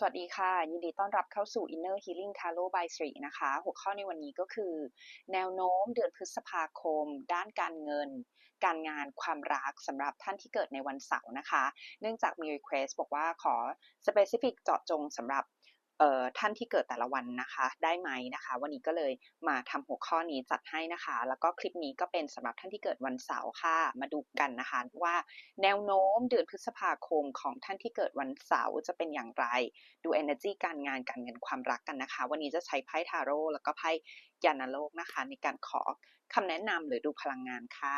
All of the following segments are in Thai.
สวัสดีค่ะ ยินดีต้อนรับเข้าสู่ Inner Healing Tarot by sri นะคะ หัวข้อในวันนี้ก็คือ แนวโน้มเดือนพฤษภาคม ด้านการเงิน การงานความรักสำหรับท่านที่เกิดในวันเสาร์นะคะ เนื่องจากมี request บอกว่าขอ specific เจาะจงสำหรับ ท่านที่เกิดแต่ละวันนะคะ ได้ไหมนะคะ วันนี้ก็เลยมาทำหัวข้อนี้จัดให้นะคะ แล้วก็คลิปนี้ก็เป็นสำหรับท่านที่เกิดวันเสาร์ค่ะ มาดูกันนะคะว่าแนวโน้มเดือนพฤษภาคมของท่านที่เกิดวันเสาร์จะเป็นอย่างไร ดู energy การงานการเงินความรักกันนะคะ วันนี้จะใช้ไพ่ทาโร่แล้วก็ไพ่ยานาโลกนะคะ ในการขอคำแนะนำหรือดูพลังงานค่ะ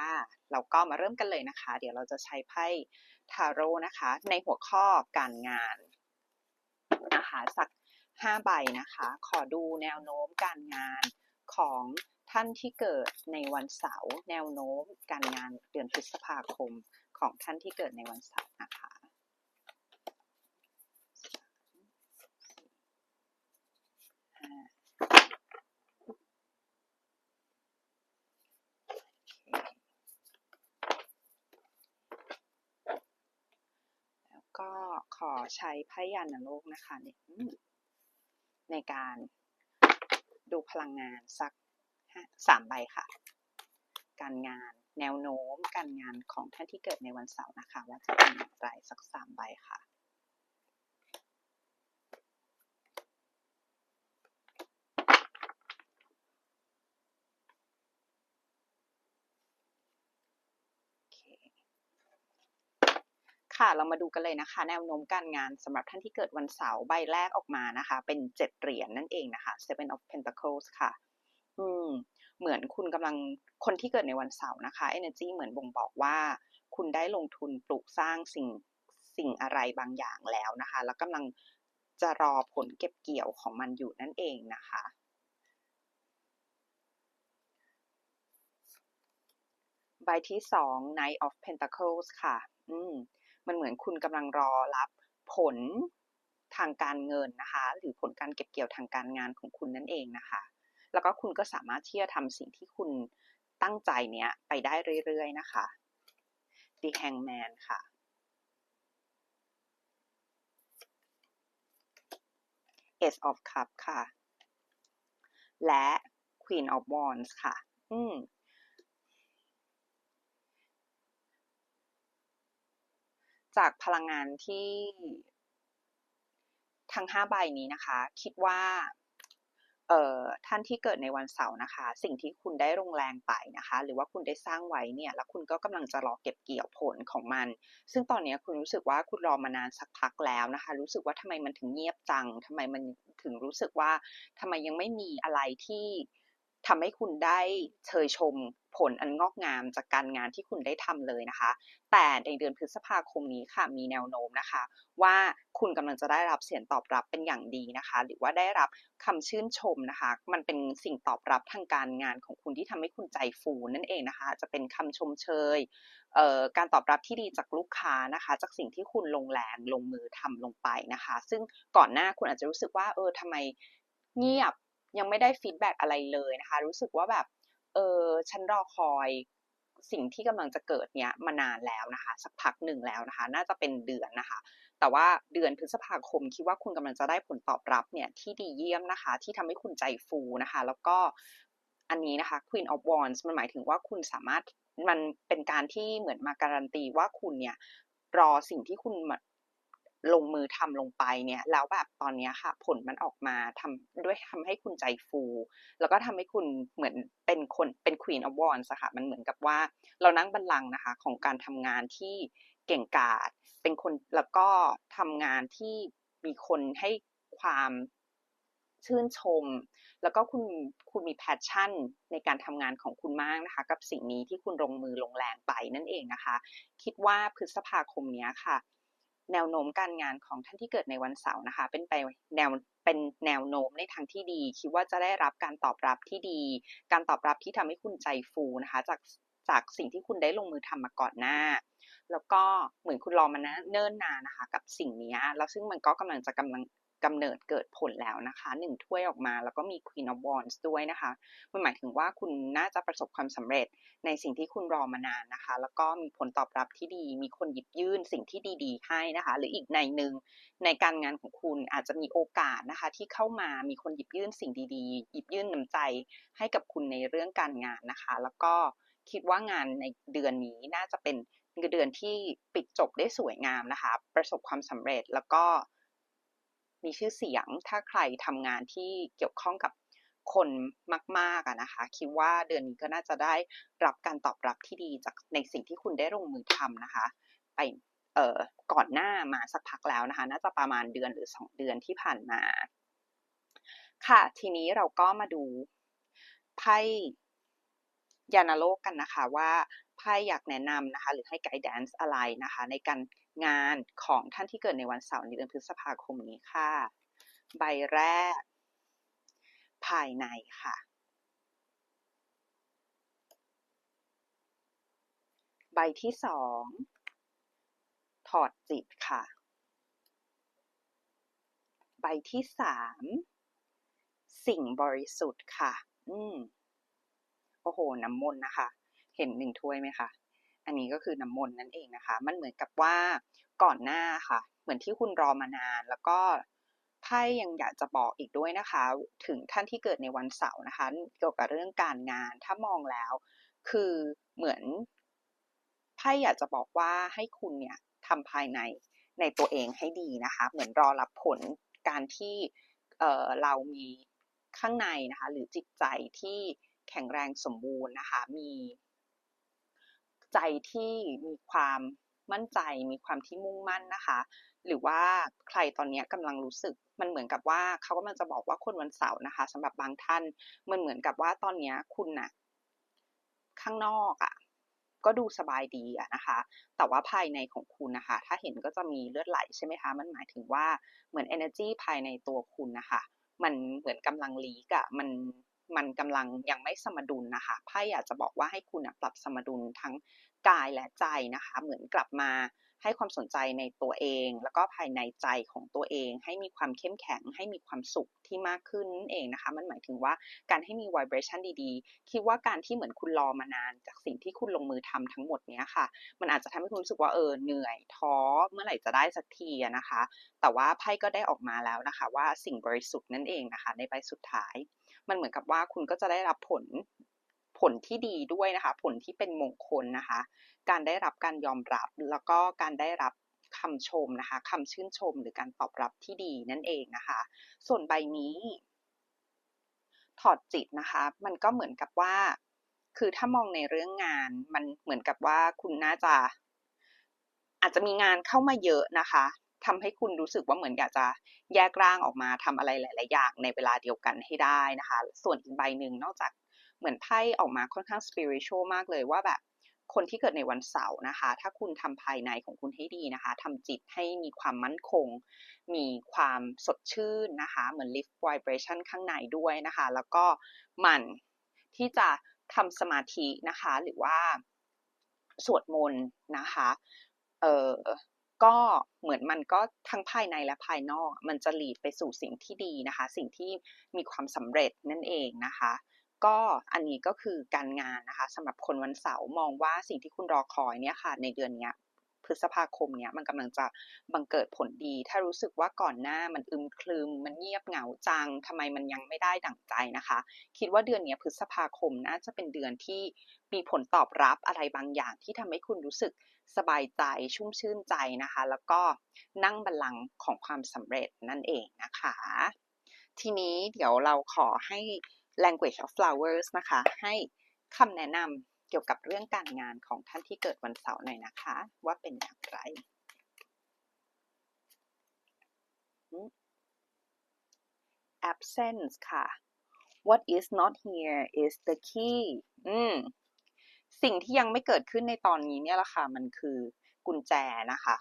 เราก็มาเริ่มกันเลยนะคะ เดี๋ยวเราจะใช้ไพ่ทาโร่นะคะ ในหัวข้อการงานนะคะสัก ห้าใบนะคะ ขอดูแนวโน้มการงานของท่านที่เกิดในวันเสาร์แนวโน้มการงานเดือนพฤษภาคมของท่านที่เกิดในวันเสาร์นะคะแล้วก็ขอใช้ไพ่ยานโลกนะคะเนี่ย ในการดูพลังงานสักสามใบค่ะ การงานแนวโน้มการงานของท่านที่เกิดในวันเสาร์นะคะ ว่าจะเป็นอย่างไรสักสามใบค่ะ โอเค ค่ะ เรามาดูกันเลยนะคะ แนวโน้มการงานสำหรับท่านที่เกิดวันเสาร์ใบแรกออกมานะคะ เป็นเจ็ดเหรียญนั่นเองนะคะ Seven of Pentacles ค่ะ อืม เหมือนคุณกำลังคนที่เกิดในวันเสาร์นะคะ energy เหมือนบ่งบอกว่า คุณได้ลงทุนปลูกสร้างสิ่งสิ่งอะไรบางอย่างแล้วนะคะ แล้วกำลังจะรอผลเก็บเกี่ยวของมันอยู่นั่นเองนะคะใบที่สอง Knight of Pentacles ค่ะ อืม มันเหมือนคุณกำลังรอรับผลทางการเงินนะคะ หรือผลการเก็บเกี่ยวทางการงานของคุณนั่นเองนะคะ แล้วก็คุณก็สามารถที่จะทำสิ่งที่คุณตั้งใจเนี้ยไปได้เรื่อยๆนะคะ The Hangman ค่ะ Ace of Cup ค่ะ และ Queen of Wands ค่ะ อืม จากพลังงานที่ทั้งห้าใบนี้นะคะ คิดว่าเอ่อท่านที่เกิดในวันเสาร์นะคะ สิ่งที่คุณได้ลงแรงไปนะคะ หรือว่าคุณได้สร้างไว้เนี่ย แล้วคุณก็กำลังจะรอเก็บเกี่ยวผลของมัน ซึ่งตอนนี้คุณรู้สึกว่าคุณรอมานานสักพักแล้วนะคะ รู้สึกว่าทำไมมันถึงเงียบจังทำไมมันถึงรู้สึกว่าทำไมยังไม่มีอะไรที่ ทำให้คุณได้เชยชมผลอันงอกงามจากการงานที่คุณได้ทำเลยนะคะ แต่ในเดือนพฤษภาคมนี้ค่ะมีแนวโน้มนะคะ ว่าคุณกำลังจะได้รับเสียงตอบรับเป็นอย่างดีนะคะ หรือว่าได้รับคำชื่นชมนะคะ มันเป็นสิ่งตอบรับทางการงานของคุณที่ทำให้คุณใจฟูนั่นเองนะคะ จะเป็นคำชมเชยเอ่อการตอบรับที่ดีจากลูกค้านะคะ จากสิ่งที่คุณลงแรงลงมือทำลงไปนะคะ ซึ่งก่อนหน้าคุณอาจจะรู้สึกว่าเออทำไมเงียบ ยังไม่ได้ฟีดแบ็อะไรเลยนะคะ รู้สึกว่าแบบเออฉันรอคอยสิ่งที่กำลังจะเกิดเนี้ยมานานแล้วนะคะ สักพักหนึ่งแล้วนะคะ น่าจะเป็นเดือนนะคะ แต่ว่าเดือนพฤษภาคมคิดว่าคุณกำลังจะได้ผลตอบรับเนี่ยที่ดีเยี่ยมนะคะ ที่ทำให้คุณใจฟูนะคะ แล้วก็อันนี้นะคะ Queen of Wands มันหมายถึงว่าคุณสามารถมันเป็นการที่เหมือนมาการันตีว่าคุณเนี่ยรอสิ่งที่คุณ ลงมือทำลงไปเนี่ยแล้วแบบตอนนี้ค่ะ ผลมันออกมาทำด้วยทำให้คุณใจฟู แล้วก็ทำให้คุณเหมือนเป็นคนเป็น Queen of Wands ค่ะมันเหมือนกับว่า เรานั่งบัลลังก์นะคะของการทำงานที่เก่งกาจเป็นคนแล้วก็ทำงานที่มีคนให้ความชื่นชม แล้วก็คุณคุณมีแพชชั่นในการทำงานของคุณมากนะคะ กับสิ่งนี้ที่คุณลงมือลงแรงไปนั่นเองนะคะ คิดว่าพฤษภาคมนี้ค่ะ แนวโน้มการงานของท่านที่เกิดในวันเสาร์นะคะ เป็นไปแนวเป็นแนวโน้มในทางที่ดี คิดว่าจะได้รับการตอบรับที่ดี การตอบรับที่ทำให้คุณใจฟูนะคะ จากจากสิ่งที่คุณได้ลงมือทำมาก่อนหน้า แล้วก็เหมือนคุณรอมานะเนิ่นนานนะคะ กับสิ่งนี้แล้วซึ่งมันก็กำลังจะกำลัง กำเนิดเกิดผลแล้วนะคะหนึ่งถ้วยออกมาแล้วก็มี Queen of Wands ด้วยนะคะมันหมายถึงว่าคุณน่าจะประสบความสำเร็จในสิ่งที่คุณรอมานานนะคะ แล้วก็มีผลตอบรับที่ดี มีคนหยิบยื่นสิ่งที่ดีๆ ให้นะคะ หรืออีกในหนึ่งในการงานของคุณอาจจะมีโอกาสนะคะ ที่เข้ามามีคนหยิบยื่นสิ่งดีๆ หยิบยื่นน้ำใจให้กับคุณในเรื่องการงานนะคะ แล้วก็คิดว่างานในเดือนนี้น่าจะเป็นเดือนที่ปิดจบได้สวยงามนะคะ ประสบความสำเร็จแล้วก็ มีชื่อเสียง ถ้าใครทำงานที่เกี่ยวข้องกับคนมากๆอะนะคะ คิดว่าเดือนนี้ก็น่าจะได้รับการตอบรับที่ดีจากในสิ่งที่คุณได้ลงมือทำนะคะ ไปเอ่อก่อนหน้ามาสักพักแล้วนะคะ น่าจะประมาณเดือนหรือ 2 เดือนที่ผ่านมา ค่ะทีนี้เราก็มาดูไพ่ยานาโลกกันนะคะว่าไพ่อยากแนะนำนะคะ หรือให้ไกด์แดนซ์อะไรนะคะ ในการ งานของท่านที่เกิดในวันเสาร์ในเดือนพฤษภาคมนี้ค่ะ ใบแรก ภายในค่ะ ใบที่สองถอดจิตค่ะ ใบที่สามสิ่งบริสุทธิ์ค่ะ อืมโอ้โห น้ำมนต์นะคะ เห็นหนึ่งถ้วยไหมคะ อันนี้ก็คือน้ำมนต์นั่นเองนะคะ มันเหมือนกับว่าก่อนหน้าค่ะ เหมือนที่คุณรอมานานแล้วก็ไพ่ยังอยากจะบอกอีกด้วยนะคะ ถึงท่านที่เกิดในวันเสาร์นะคะ เกี่ยวกับเรื่องการงาน ถ้ามองแล้ว คือเหมือนไพ่อยากจะบอกว่าให้คุณเนี่ยทำภายในในตัวเองให้ดีนะคะ เหมือนรอรับผลการที่เออเรามีข้างในนะคะ หรือจิตใจที่แข็งแรงสมบูรณ์นะคะ มี ใจที่มีความมั่นใจ มีความที่มุ่งมั่นนะคะ หรือว่าใครตอนนี้กำลังรู้สึกมันเหมือนกับว่าเขากำลังจะบอกว่าคนวันเสาร์นะคะสำหรับบางท่านมันเหมือนกับว่าตอนนี้คุณน่ะข้างนอกอะ่ะก็ดูสบายดีอะนะคะ แต่ว่าภายในของคุณนะคะ ถ้าเห็นก็จะมีเลือดไหลใช่ไหมคะ มันหมายถึงว่าเหมือน energy ภายในตัวคุณนะคะ มันเหมือนกำลังลีกอะมัน มันกำลังยังไม่สมดุลนะคะไพ่อยากจะบอกว่าให้คุณปรับสมดุลทั้งกายและใจนะคะ เหมือนกลับมาให้ความสนใจในตัวเอง แล้วก็ภายในใจของตัวเอง ให้มีความเข้มแข็ง ให้มีความสุขที่มากขึ้นนั่นเองนะคะ มันหมายถึงว่าการให้มี vibration ดีๆ คิดว่าการที่เหมือนคุณรอมานาน จากสิ่งที่คุณลงมือทำทั้งหมดเนี้ยค่ะ มันอาจจะทำให้คุณรู้สึกว่าเออเหนื่อยท้อเมื่อไหร่จะได้สักทีนะคะ แต่ว่าไพ่ก็ได้ออกมาแล้วนะคะ ว่าสิ่งบริสุทธิ์นั่นเองนะคะ ในใบสุดท้าย มันเหมือนกับว่าคุณก็จะได้รับผลผลที่ดีด้วยนะคะ ผลที่เป็นมงคลนะคะ การได้รับการยอมรับแล้วก็การได้รับคำชมนะคะคำชื่นชมหรือการตอบรับที่ดีนั่นเองนะคะ ส่วนใบนี้ ถอดจิตนะคะ มันก็เหมือนกับว่า คือถ้ามองในเรื่องงานมันเหมือนกับว่าคุณน่าจะ อาจจะมีงานเข้ามาเยอะนะคะ ทำให้คุณรู้สึกว่าเหมือนอยากจะแยกร่างออกมาทำอะไรหลาย ๆ อย่างในเวลาเดียวกันให้ได้นะคะ ส่วนอีกใบหนึ่งนอกจากเหมือนไพ่ออกมาค่อนข้างสปิริตชัลมากเลยว่าแบบคนที่เกิดในวันเสาร์นะคะ ถ้าคุณทำภายในของคุณให้ดีนะคะทำจิตให้มีความมั่นคง มีความสดชื่นนะคะ เหมือน lift vibration ข้างในด้วยนะคะ แล้วก็มันที่จะทำสมาธินะคะ หรือว่าสวดมนต์นะคะ เออ ก็เหมือนมันก็ทั้งภายในและภายนอก มันจะหลีดไปสู่สิ่งที่ดีนะคะ สิ่งที่มีความสำเร็จนั่นเองนะคะ ก็อันนี้ก็คือการงานนะคะสำหรับคนวันเสาร์มองว่าสิ่งที่คุณรอคอยเนี่ยค่ะ ในเดือนนี้ พฤษภาคมเนี้ยมันกำลังจะบังเกิดผลดี ถ้ารู้สึกว่าก่อนหน้ามันอึมครึมมันเงียบเหงาจังทำไมมันยังไม่ได้ดั่งใจนะคะ คิดว่าเดือนนี้พฤษภาคมน่าจะเป็นเดือนที่มีผลตอบรับอะไรบางอย่างที่ทำให้คุณรู้สึกสบายใจชุ่มชื่นใจนะคะ แล้วก็นั่งบัลลังก์ของความสำเร็จนั่นเองนะคะ ทีนี้เดี๋ยวเราขอให้ language of flowers นะคะ ให้คำแนะนำ เกี่ยวกับเรื่องการงานของท่านที่เกิดวันเสาร์หน่อยนะคะ ว่าเป็นอย่างไร absence ค่ะ what is not here is the key อืม สิ่งที่ยังไม่เกิดขึ้นในตอนนี้เนี่ยละค่ะ มันคือกุญแจนะคะ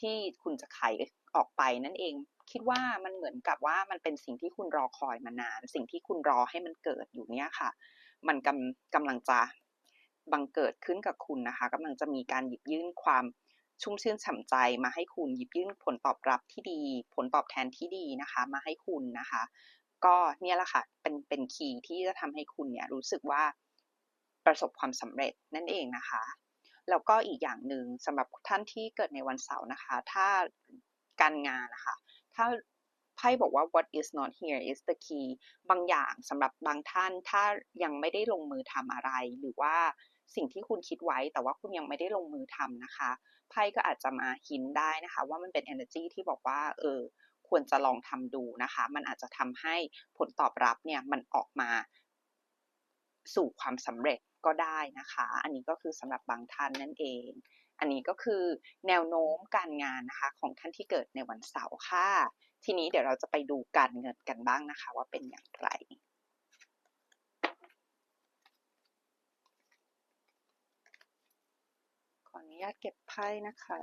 ที่คุณจะไขออกไปนั่นเอง คิดว่ามันเหมือนกับว่ามันเป็นสิ่งที่คุณรอคอยมานาน สิ่งที่คุณรอให้มันเกิดอยู่เนี่ยค่ะ มันกำกำลังจะ บังเกิดขึ้นกับคุณนะคะกำลังจะมีการหยิบยื่นความชุ่มชื่นฉ่ำใจมาให้คุณหยิบยื่นผลตอบรับที่ดี ผลตอบแทนที่ดีนะคะ มาให้คุณนะคะ ก็เนี่ยแหละค่ะเป็นเป็นคีย์ที่จะทำให้คุณเนี่ยรู้สึกว่าประสบความสำเร็จนั่นเองนะคะแล้วก็อีกอย่างหนึ่งสำหรับท่านที่เกิดในวันเสาร์นะคะ ถ้าการงานนะคะ ถ้าไพ่บอกว่า what is not here is the key บางอย่างสำหรับบางท่านถ้ายังไม่ได้ลงมือทำอะไรหรือว่า สิ่งที่คุณคิดไว้ แต่ว่าคุณยังไม่ได้ลงมือทำนะคะไพ่ก็อาจจะมาหินได้นะคะ ว่ามันเป็น energy ที่บอกว่าเออควรจะลองทำดูนะคะ มันอาจจะทำให้ผลตอบรับเนี่ยมันออกมาสู่ความสำเร็จก็ได้นะคะ อันนี้ก็คือสำหรับบางท่านนั่นเอง อันนี้ก็คือแนวโน้มการงานนะคะ ของท่านที่เกิดในวันเสาร์ค่ะ ทีนี้เดี๋ยวเราจะไปดูการเงินกันบ้างนะคะ ว่าเป็นอย่างไร ขออ นุญาตเก็บไพ่นะคะ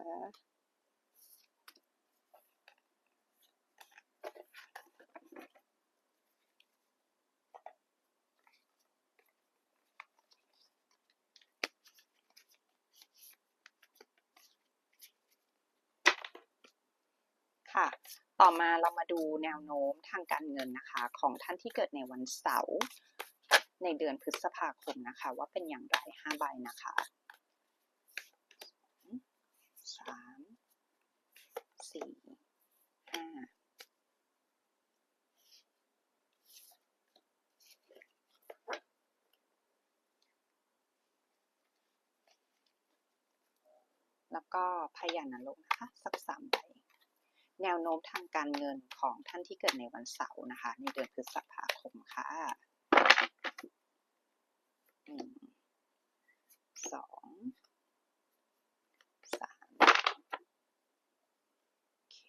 ค่ะ ต่อมาเรามาดูแนวโน้มทางการเงินนะคะ ของท่านที่เกิดในวันเสาร์ในเดือนพฤษภาคมนะคะ ว่าเป็นอย่างไรห้าใบนะคะ สามสี่ห้าแล้วก็พยานรกนะคะ สักสามใบแนวโน้มทางการเงินของท่านที่เกิดในวันเสาร์นะคะ ในเดือนพฤษภาคมค่ะหนึ่งสองสามโอเค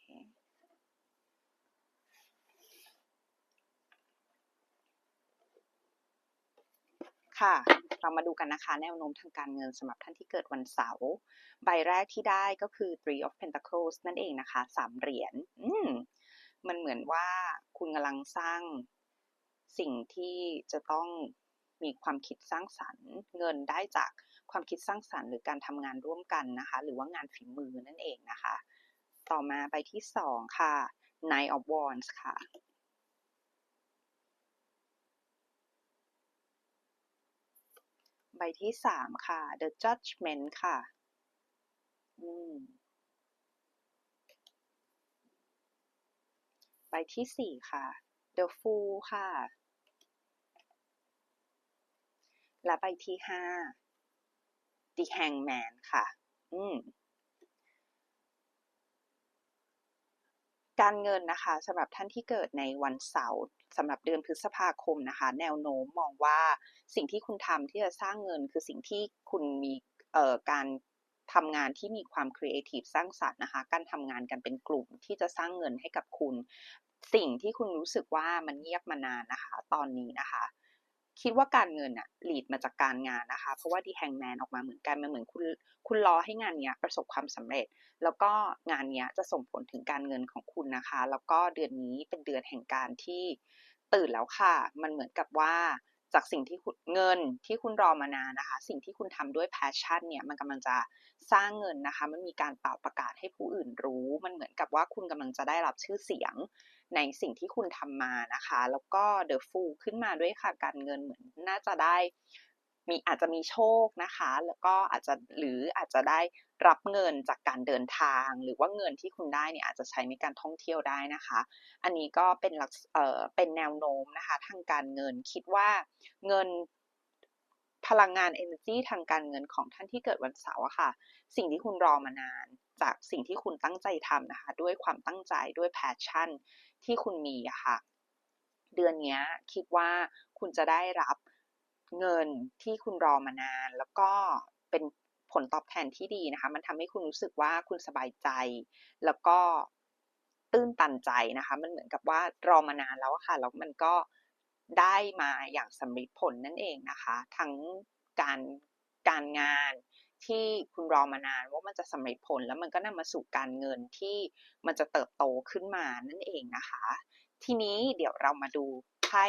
ค่ะ เรามาดูกันนะคะแนวโน้มทางการเงินสำหรับท่านที่เกิดวันเสาร์ใบแรกที่ได้ก็คือ three of pentacles นั่นเองนะคะสามเหรียญมมันเหมือนว่าคุณกำลังสร้างสิ่งที่จะต้องมีความคิดสร้างสรรค์ เงินได้จากความคิดสร้างสรรค์หรือการทำงานร่วมกันนะคะ หรือว่างานฝีมือนั่นเองนะคะ ต่อมาใบที่สองค่ะ Knight of Wands ค่ะ บที่สามค่ะ The Judgment ค่ะ อืมใบที่สี่ค่ะ The Fool ค่ะ และใบที่ห้า The Hangman ค่ะ อืม การเงินนะคะสำหรับท่านที่เกิดในวันเสาร์สำหรับเดือนพฤษภาคมนะคะ แนวโน้มมองว่าสิ่งที่คุณทำที่จะสร้างเงิน คือสิ่งที่คุณมีการทำงานที่มีความครีเอทีฟสร้างสรรค์นะคะ การทำงานกันเป็นกลุ่มที่จะสร้างเงินให้กับคุณ สิ่งที่คุณรู้สึกว่ามันเงียบมานานนะคะ ตอนนี้นะคะ คิดว่าการเงินอะหลีดมาจากการงานนะคะ เพราะว่าดีแฮงแมนออกมาเหมือนกันมันเหมือนคุณคุณรอให้งานเนี้ยประสบความสำเร็จ แล้วก็งานเนี้ยจะส่งผลถึงการเงินของคุณนะคะ แล้วก็เดือนนี้เป็นเดือนแห่งการที่ตื่นแล้วค่ะ มันเหมือนกับว่าจากสิ่งที่เงินที่คุณรอมานานนะคะ สิ่งที่คุณทำด้วย passion เนี่ยมันกำลังจะสร้างเงินนะคะ มันมีการเป่าประกาศให้ผู้อื่นรู้ มันเหมือนกับว่าคุณกำลังจะได้รับชื่อเสียง ในสิ่งที่คุณทำมานะคะ แล้วก็ the fool ขึ้นมาด้วยค่ะการเงินเหมือนน่าจะได้มีอาจจะมีโชคนะคะ แล้วก็อาจจะหรืออาจจะได้รับเงินจากการเดินทาง หรือว่าเงินที่คุณได้เนี่ยอาจจะใช้ในการท่องเที่ยวได้นะคะ อันนี้ก็เป็นลักษเอ่อเป็นแนวโน้มนะคะ ทางการเงินคิดว่าเงินพลังงาน energy ทางการเงินของท่านที่เกิดวันเสาร์ค่ะ สิ่งที่คุณรอมานาน จากสิ่งที่คุณตั้งใจทำนะคะ ด้วยความตั้งใจด้วย passion ที่คุณมีอะค่ะ เดือนนี้คิดว่าคุณจะได้รับเงินที่คุณรอมานาน แล้วก็เป็นผลตอบแทนที่ดีนะคะ มันทำให้คุณรู้สึกว่าคุณสบายใจ แล้วก็ตื้นตันใจนะคะ มันเหมือนกับว่ารอมานานแล้วค่ะ แล้วมันก็ได้มาอย่างสำเร็จผลนั่นเองนะคะ ทั้งการการงาน ที่คุณรอมานานว่ามันจะสำเร็จผลแล้วมันก็นำมาสู่การเงินที่มันจะเติบโตขึ้นมานั่นเองนะคะ ทีนี้เดี๋ยวเรามาดูไพ่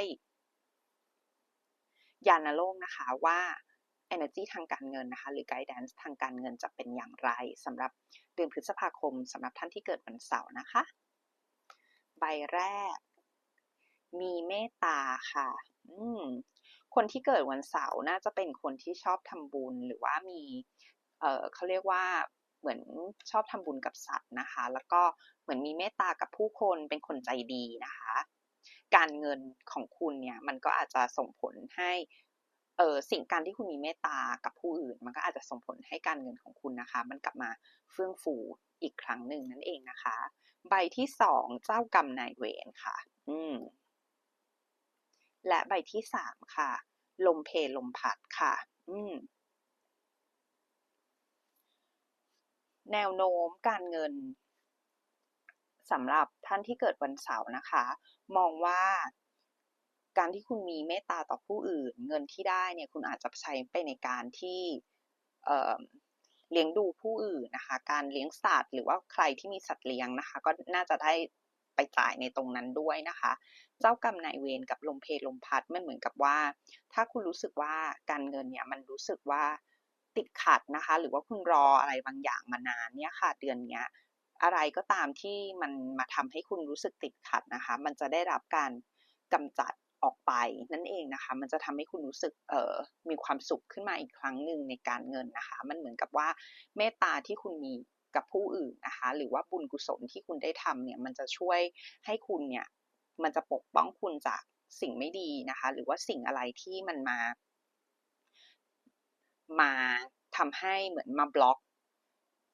ยานโลกนะคะว่า energy ทางการเงินนะคะ หรือ guidance ทางการเงินจะเป็นอย่างไรสำหรับเดือนพฤษภาคมสำหรับท่านที่เกิดวันเสาร์นะคะ ใบแรก มีเมตตาค่ะ อืม คนที่เกิดวันเสาร์น่าจะเป็นคนที่ชอบทำบุญหรือว่ามี เออเขาเรียกว่าเหมือนชอบทำบุญกับสัตว์นะคะ แล้วก็เหมือนมีเมตตากับผู้คนเป็นคนใจดีนะคะ การเงินของคุณเนี่ยมันก็อาจจะส่งผลให้เออสิ่งการที่คุณมีเมตตากับผู้อื่น มันก็อาจจะส่งผลให้การเงินของคุณนะคะ มันกลับมาเฟื่องฟูอีกครั้งหนึ่งนั่นเองนะคะ ใบที่สองเจ้ากรรมนายเวรค่ะ อืม และใบที่สามค่ะ ลมเพลลมพัดค่ะ อืมแนวโน้มการเงินสำหรับท่านที่เกิดวันเสาร์นะคะ มองว่าการที่คุณมีเมตตาต่อผู้อื่น เงินที่ได้เนี่ยคุณอาจจะใช้ไปในการที่เเลี้ยงดูผู้อื่นนะคะ การเลี้ยงสัตว์หรือว่าใครที่มีสัตว์เลี้ยงนะคะ ก็น่าจะได้ ไปจ่ายในตรงนั้นด้วยนะคะ เจ้ากรรมนายเวรกับลมเพลลมพัดมันเหมือนกับว่า ถ้าคุณรู้สึกว่าการเงินเนี่ยมันรู้สึกว่าติดขัดนะคะ หรือว่าคุณรออะไรบางอย่างมานานเนี่ยค่ะ เดือนเนี้ยอะไรก็ตามที่มันมาทำให้คุณรู้สึกติดขัดนะคะ มันจะได้รับการกำจัดออกไปนั่นเองนะคะ มันจะทำให้คุณรู้สึกเออมีความสุขขึ้นมาอีกครั้งหนึ่งในการเงินนะคะ มันเหมือนกับว่าเมตตาที่คุณมี กับผู้อื่นนะคะ หรือว่าบุญกุศลที่คุณได้ทำเนี่ยมันจะช่วยให้คุณเนี่ยมันจะปกป้องคุณจากสิ่งไม่ดีนะคะ หรือว่าสิ่งอะไรที่มันมา มาทำให้เหมือนมาบล็อก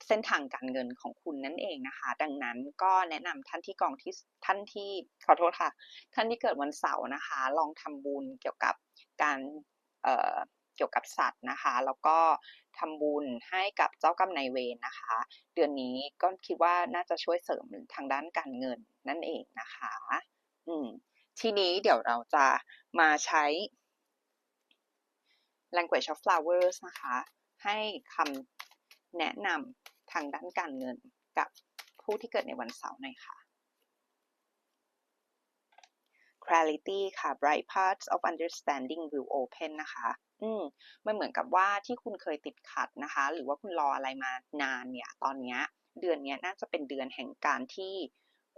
เส้นทางการเงินของคุณนั่นเองนะคะ ดังนั้นก็แนะนำท่านที่กองที่ท่านที่ขอโทษค่ะ ท่านที่เกิดวันเสาร์นะคะ ลองทำบุญเกี่ยวกับการ เกี่ยวกับสัตว์นะคะ แล้วก็ทำบุญให้กับเจ้ากรรมนายเวรนะคะ เดือนนี้ก็คิดว่าน่าจะช่วยเสริมทางด้านการเงินนั่นเองนะคะ อืมทีนี้เดี๋ยวเราจะมาใช้ language of flowers นะคะ ให้คำแนะนำทางด้านการเงินกับผู้ที่เกิดในวันเสาร์หน่อยค่ะ clarity ค่ะ bright parts of understanding will open นะคะ อืมมันเหมือนกับว่าที่คุณเคยติดขัดนะคะ หรือว่าคุณรออะไรมานานเนี่ย ตอนนี้เดือนนี้น่าจะเป็นเดือนแห่งการที่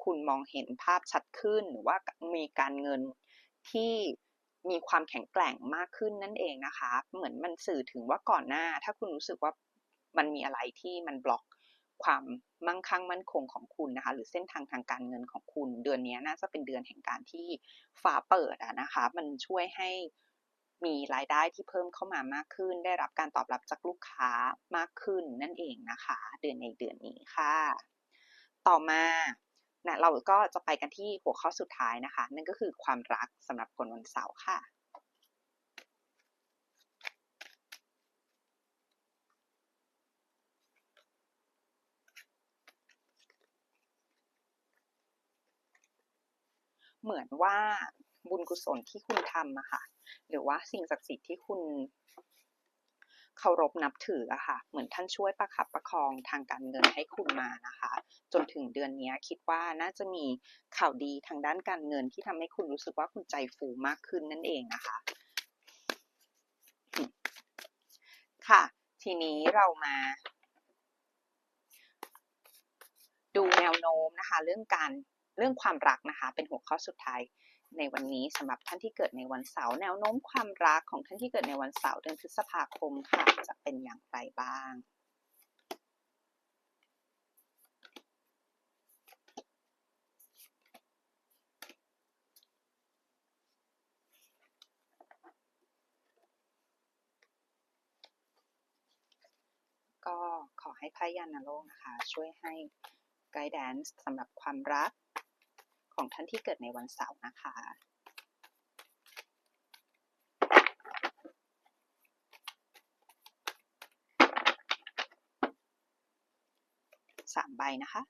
คุณมองเห็นภาพชัดขึ้น หรือว่ามีการเงินที่มีความแข็งแกร่งมากขึ้นนั่นเองนะคะ เหมือนมันสื่อถึงว่าก่อนหน้า ถ้าคุณรู้สึกว่ามันมีอะไรที่มันบล็อก ความมั่งคั่งมั่นคงของคุณนะคะ หรือเส้นทางทางการเงินของคุณ เดือนนี้น่าจะเป็นเดือนแห่งการที่ฟ้าเปิดนะคะ มันช่วยให้มีรายได้ที่เพิ่มเข้ามามากขึ้น ได้รับการตอบรับจากลูกค้ามากขึ้นนั่นเองนะคะ เดือนในเดือนนี้ค่ะ ต่อมานะเราก็จะไปกันที่หัวข้อสุดท้ายนะคะ นั่นก็คือความรักสำหรับคนวันเสาร์ค่ะ เหมือนว่าบุญกุศลที่คุณทำอะค่ะ หรือว่าสิ่งศักดิ์สิทธิ์ที่คุณเคารพนับถืออะค่ะ เหมือนท่านช่วยประคับประคองทางการเงินให้คุณมานะคะ จนถึงเดือนนี้คิดว่าน่าจะมีข่าวดีทางด้านการเงินที่ทำให้คุณรู้สึกว่าคุณใจฟูมากขึ้นนั่นเองนะคะ ค่ะ ทีนี้เรามาดูแนวโน้มนะคะ เรื่องการ เรื่องความรักนะคะ เป็นหัวข้อสุดท้ายในวันนี้สำหรับท่านที่เกิดในวันเสาร์แนวโน้มความรักของท่านที่เกิดในวันเสาร์เดือนพฤษภาคมค่ะจะเป็นอย่างไรบ้างก็ขอให้พระยานาโลกนะคะ ช่วยให้ ไกด์แดนซ์สำหรับความรักของท่านที่เกิดในวันเสาร์นะคะสามใบนะคะ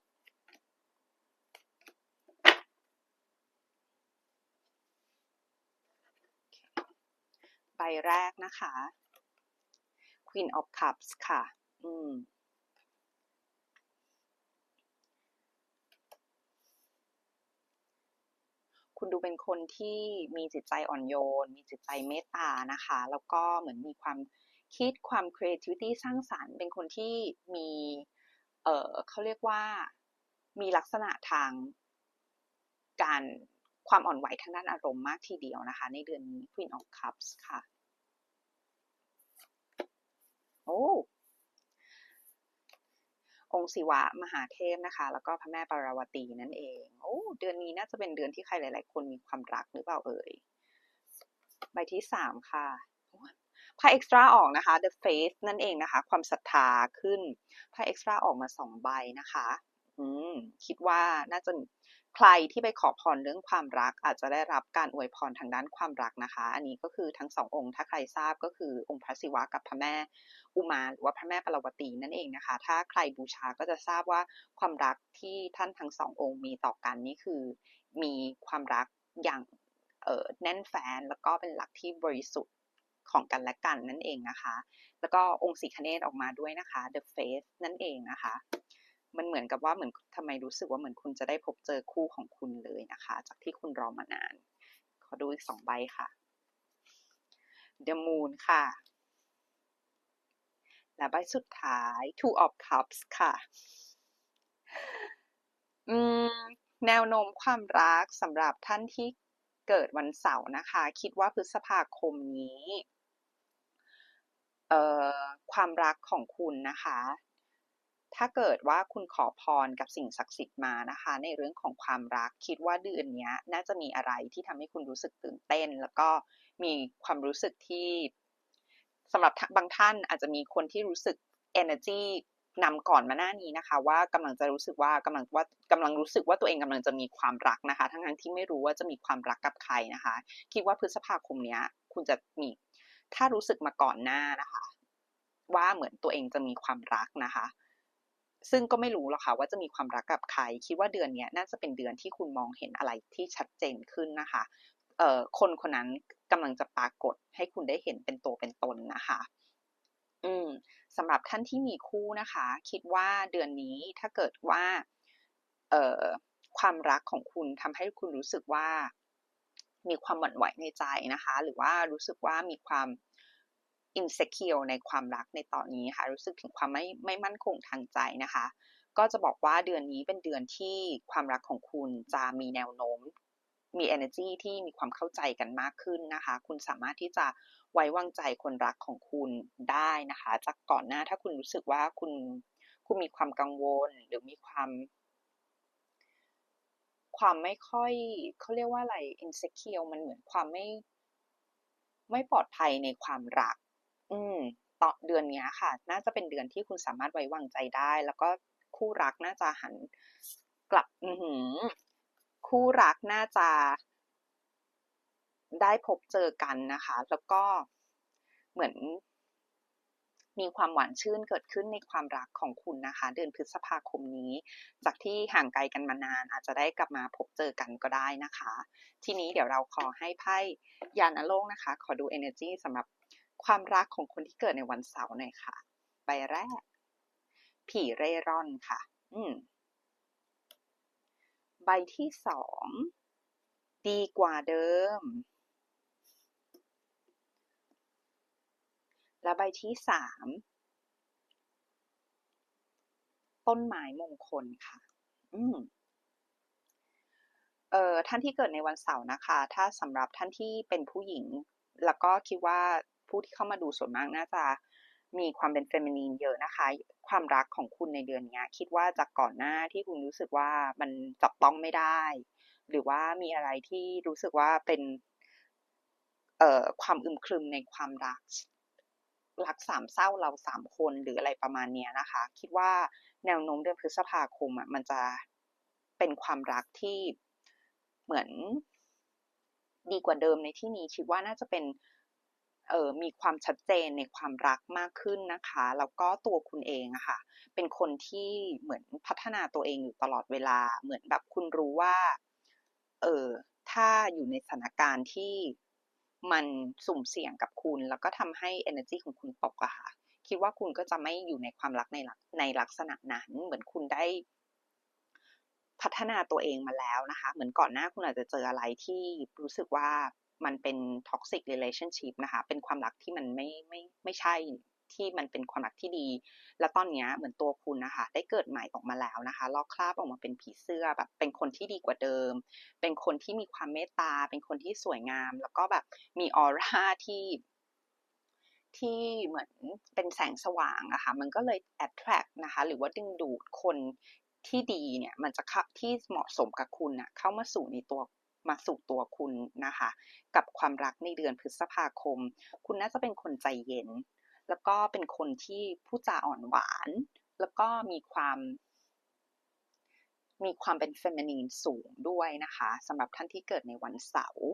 ใบแรกนะคะ Queen of Cups ค่ะ อืม คุณดูเป็นคนที่มีจิตใจอ่อนโยน มีจิตใจเมตตานะคะ แล้วก็เหมือนมีความคิดความ creativity สร้างสรรค์ เป็นคนที่มี เออเขาเรียกว่ามีลักษณะทางการความอ่อนไหวทางด้านอารมณ์มากทีเดียวนะคะ ในเดือนนี้ Queen of Cups ค่ะ โอ้ องค์ศิวะมหาเทพนะคะ แล้วก็พระแม่ปาราวตีนั่นเอง โอ้เดือนนี้น่าจะเป็นเดือนที่ใครหลาย ๆ คนมีความรักหรือเปล่าเอ่ย ใบที่สามค่ะไพ่เอ็กซ์ตร้าออกนะคะ The Faith นั่นเองนะคะ ความศรัทธาขึ้นไพ่เอ็กซ์ตร้าออกมาสองใบนะคะ อืมคิดว่าน่าจะ ใครที่ไปขอพรเรื่องความรัก อาจจะได้รับการอวยพรทางด้านความรักนะคะ อันนี้ก็คือทั้งสององค์ ถ้าใครทราบก็คือองค์พระศิวะกับพระแม่อุมาหรือว่าพระแม่ปารวตีนั่นเองนะคะ ถ้าใครบูชาก็จะทราบว่าความรักที่ท่านทั้งสององค์มีต่อกันนี่คือ มีความรักอย่างแน่นแฟนแล้วก็เป็นหลักที่บริสุทธิ์ของกันและกันนั่นเองนะคะ แล้วก็องค์สีคเนตออกมาด้วยนะคะ The Faith นั่นเองนะคะ มันเหมือนกับว่าเหมือนทำไมรู้สึกว่าเหมือนคุณจะได้พบเจอคู่ของคุณเลยนะคะ จากที่คุณรอมานาน ขอดูอีกสองใบค่ะ The Moon ค่ะ และใบสุดท้าย Two of Cups ค่ะอืมแนวโน้มความรักสำหรับท่านที่เกิดวันเสาร์นะคะ คิดว่าพฤษภาคมนี้เอ่อความรักของคุณนะคะ ถ้าเกิดว่าคุณขอพรกับสิ่งศักดิ์สิทธิ์มานะคะ ในเรื่องของความรักคิดว่าเดือนนี้น่าจะมีอะไรที่ทำให้คุณรู้สึกตื่นเต้น แล้วก็มีความรู้สึกที่สำหรับบางท่านอาจจะมีคนที่รู้สึก energy นำก่อนมาหน้านี้นะคะ ว่ากำลังจะรู้สึกว่ากำลังว่ากำลังรู้สึกว่าตัวเองกำลังจะมีความรักนะคะ ทั้งทั้งที่ไม่รู้ว่าจะมีความรักกับใครนะคะ คิดว่าพฤษภาคมเนี้ย คุณจะมีถ้ารู้สึกมาก่อนหน้านะคะ ว่าเหมือนตัวเองจะมีความรักนะคะ ซึ่งก็ไม่รู้หรอกค่ะว่าจะมีความรักกับใคร คิดว่าเดือนนี้น่าจะเป็นเดือนที่คุณมองเห็นอะไรที่ชัดเจนขึ้นนะคะเอ่อคนคนนั้นกำลังจะปรากฏให้คุณได้เห็นเป็นตัวเป็นตนนะคะ อืมสำหรับท่านที่มีคู่นะคะ คิดว่าเดือนนี้ถ้าเกิดว่า เอ่อความรักของคุณทำให้คุณรู้สึกว่า มีความหวั่นไหวในใจนะคะ หรือว่ารู้สึกว่ามีความ insecure ในความรักในตอนนี้ค่ะ รู้สึกถึงความไม่ไม่มั่นคงทางใจนะคะ ก็จะบอกว่าเดือนนี้เป็นเดือนที่ความรักของคุณจะมีแนวโน้ม มี energy ที่มีความเข้าใจกันมากขึ้นนะคะ คุณสามารถที่จะไว้วางใจคนรักของคุณได้นะคะ จากก่อนหน้าถ้าคุณรู้สึกว่าคุณคุณมีความกังวลหรือมีความ ความไม่ค่อยเขาเรียกว่าอะไร insecure มันเหมือนความไม่ไม่ปลอดภัยในความรัก อืมต่อเดือนนี้ค่ะ น่าจะเป็นเดือนที่คุณสามารถไว้วางใจได้ แล้วก็คู่รักน่าจะหันกลับ อืคู่รักน่าจะได้พบเจอกันนะคะ แล้วก็เหมือน มีความหวานชื่นเกิดขึ้นในความรักของคุณนะคะ เดือนพฤษภาคมนี้ จากที่ห่างไกลกันมานาน อาจจะได้กลับมาพบเจอกันก็ได้นะคะ ทีนี้เดี๋ยวเราขอให้ไพ่ยานอโลกนะคะ ขอดู energy สำหรับ ความรักของคนที่เกิดในวันเสาร์หน่อยค่ะ ใบแรก ผีเร่ร่อนค่ะ อืม ใบที่สอง ดีกว่าเดิม และใบที่สาม ต้นไม้มงคลค่ะ อืมเอ่อท่านที่เกิดในวันเสาร์นะคะ ถ้าสำหรับท่านที่เป็นผู้หญิง แล้วก็คิดว่า ผู้ที่เข้ามาดูส่วนมากน่าจะมีความเป็นเฟมินีนเยอะนะคะ ความรักของคุณในเดือนนี้ คิดว่าจากก่อนหน้าที่คุณรู้สึกว่ามันจับต้องไม่ได้ หรือว่ามีอะไรที่รู้สึกว่าเป็นเอ่อความอึมครึมในความรักรักสามเศร้าเราสามคนหรืออะไรประมาณนี้นะคะ คิดว่าแนวโน้มเดือนพฤษภาคมอะมันจะเป็นความรักที่เหมือนดีกว่าเดิมในที่นี้คิดว่าน่าจะเป็น เออมีความชัดเจนในความรักมากขึ้นนะคะ แล้วก็ตัวคุณเองอะค่ะ เป็นคนที่เหมือนพัฒนาตัวเองอยู่ตลอดเวลา เหมือนแบบคุณรู้ว่า เออถ้าอยู่ในสถานการณ์ที่มันสุ่มเสี่ยงกับคุณ แล้วก็ทำให้ energy ของคุณตกอะค่ะ คิดว่าคุณก็จะไม่อยู่ในความรักในลักในลักษณะนั้น เหมือนคุณได้พัฒนาตัวเองมาแล้วนะคะ เหมือนก่อนหน้าคุณอาจจะเจออะไรที่รู้สึกว่า มันเป็น toxic relationship นะคะ เป็นความรักที่มันไม่ไม่ไม่ใช่ที่มันเป็นความรักที่ดี แล้วตอนนี้เหมือนตัวคุณนะคะ ได้เกิดใหม่ออกมาแล้วนะคะลอกคราบออกมาเป็นผีเสื้อแบบ เป็นคนที่ดีกว่าเดิม เป็นคนที่มีความเมตตา เป็นคนที่สวยงาม แล้วก็แบบมีออร่าที่ที่เหมือนเป็นแสงสว่างอะค่ะ มันก็เลย attract นะคะ หรือว่าดึงดูดคนที่ดีเนี่ย มันจะเข้าที่เหมาะสมกับคุณอะเข้ามาสู่ในตัว มาสู่ตัวคุณนะคะ กับความรักในเดือนพฤษภาคม คุณน่าจะเป็นคนใจเย็น แล้วก็เป็นคนที่พูดจาอ่อนหวาน แล้วก็มีความ มีความเป็นเฟมินีนสูงด้วยนะคะสำหรับท่านที่เกิดในวันเสาร์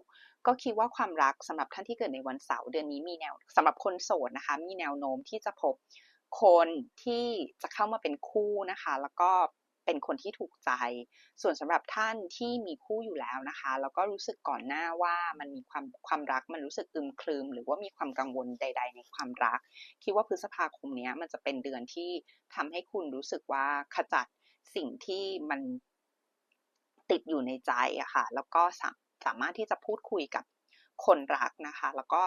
ก็คิดว่าความรักสำหรับท่านที่เกิดในวันเสาร์เดือนนี้มีแนวสำหรับคนโสดนะคะ มีแนวโน้มที่จะพบคนที่จะเข้ามาเป็นคู่นะคะ แล้วก็ เป็นคนที่ถูกใจ ส่วนสำหรับท่านที่มีคู่อยู่แล้วนะคะ แล้วก็รู้สึกก่อนหน้าว่ามันมีความความรักมันรู้สึกอึมครึม หรือว่ามีความกังวลใด ๆ ในความรัก คิดว่าพฤษภาคมนี้มันจะเป็นเดือนที่ทำให้คุณรู้สึกว่าขจัดสิ่งที่มันติดอยู่ในใจอะค่ะ แล้วก็สาสามารถที่จะพูดคุยกับคนรักนะคะ แล้วก็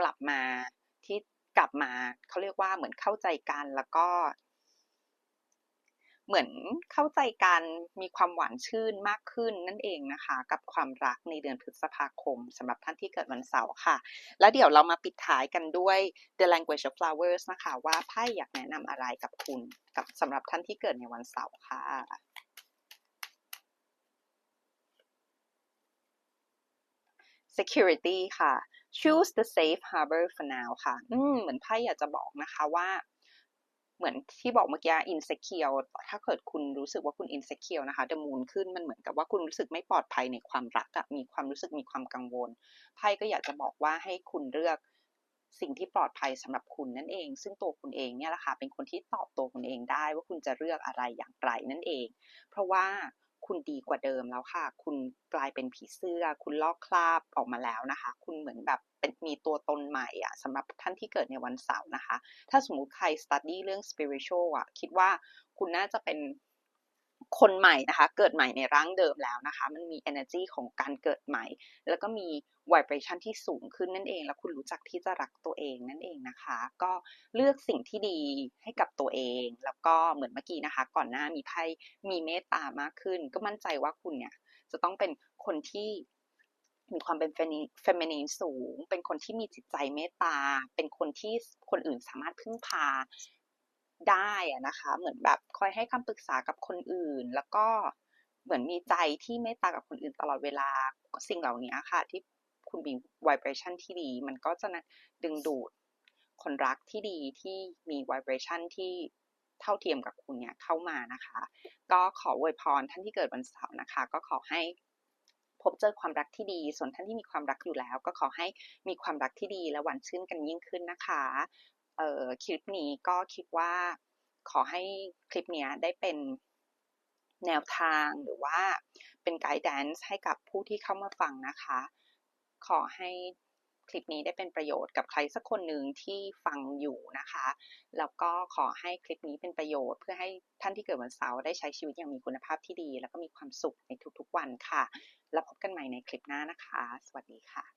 กลับมาที่กลับมาเขาเรียกว่าเหมือนเข้าใจกันแล้วก็ เหมือนเข้าใจกันมีความหวานชื่นมากขึ้นนั่นเองนะคะ กับความรักในเดือนพฤษภาคมสำหรับท่านที่เกิดวันเสาร์ค่ะ แล้วเดี๋ยวเรามาปิดท้ายกันด้วย The Language of Flowers นะคะ ว่าไพ่อยากแนะนำอะไรกับคุณกับสำหรับท่านที่เกิดในวันเสาร์ค่ะ security ค่ะ choose the safe harbor for now ค่ะ อืม เหมือนไพ่อยากจะบอกนะคะว่า เหมือนที่บอกเมื่อกี้อินเสคเคียวถ้าเกิดคุณรู้สึกว่าคุณอินเสคเคียวนะคะเดมูนขึ้นมันเหมือนกับว่าคุณรู้สึกไม่ปลอดภัยในความรักอะมีความรู้สึกมีความกังวลไพ่ก็อยากจะบอกว่าให้คุณเลือกสิ่งที่ปลอดภัยสำหรับคุณนั่นเอง ซึ่งตัวคุณเองเนี่ยแหละค่ะเป็นคนที่ตอบตัวคุณเองได้ว่าคุณจะเลือกอะไรอย่างไรนั่นเอง เพราะว่า คุณดีกว่าเดิมแล้วค่ะ คุณกลายเป็นผีเสื้อ คุณลอกคราบออกมาแล้วนะคะ คุณเหมือนแบบเป็นมีตัวตนใหม่อะสำหรับท่านที่เกิดในวันเสาร์นะคะ ถ้าสมมติใครสตัดดี้เรื่อง spiritual อะคิดว่าคุณน่าจะเป็น คนใหม่นะคะ เกิดใหม่ในร่างเดิมแล้วนะคะ มันมี energy ของการเกิดใหม่ แล้วก็มี vibration ที่สูงขึ้นนั่นเอง แล้วคุณรู้จักที่จะรักตัวเองนั่นเองนะคะ ก็เลือกสิ่งที่ดีให้กับตัวเอง แล้วก็เหมือนเมื่อกี้นะคะ ก่อนหน้ามีไพ่มีเมตตามากขึ้น ก็มั่นใจว่าคุณเนี่ยจะต้องเป็นคนที่มีความเป็นเฟมินีนสูง เป็นคนที่มีจิตใจเมตตา เป็นคนที่คนอื่นสามารถพึ่งพา ได้อะนะคะ เหมือนแบบคอยให้คำปรึกษากับคนอื่น แล้วก็เหมือนมีใจที่เมตตากับคนอื่นตลอดเวลาสิ่งเหล่านี้ค่ะ ที่คุณมี vibration ที่ดี มันก็จะดึงดูดคนรักที่ดีที่มี vibration ที่เท่าเทียมกับคุณเนี่ยเข้ามานะคะ ก็ขออวยพรท่านที่เกิดวันเสาร์นะคะ ก็ขอให้พบเจอความรักที่ดี ส่วนท่านที่มีความรักอยู่แล้ว ก็ขอให้มีความรักที่ดีและหวานชื่นกันยิ่งขึ้นนะคะ เอ่อคลิปนี้ก็คิดว่าขอให้คลิปนี้ได้เป็นแนวทางหรือว่าเป็นไกด์แดนซ์ให้กับผู้ที่เข้ามาฟังนะคะ ขอให้คลิปนี้ได้เป็นประโยชน์กับใครสักคนหนึ่งที่ฟังอยู่นะคะ แล้วก็ขอให้คลิปนี้เป็นประโยชน์ เพื่อให้ท่านที่เกิดวันเสาร์ได้ใช้ชีวิตอย่างมีคุณภาพที่ดี แล้วก็มีความสุขในทุกๆวันค่ะ แล้วพบกันใหม่ในคลิปหน้านะคะ สวัสดีค่ะ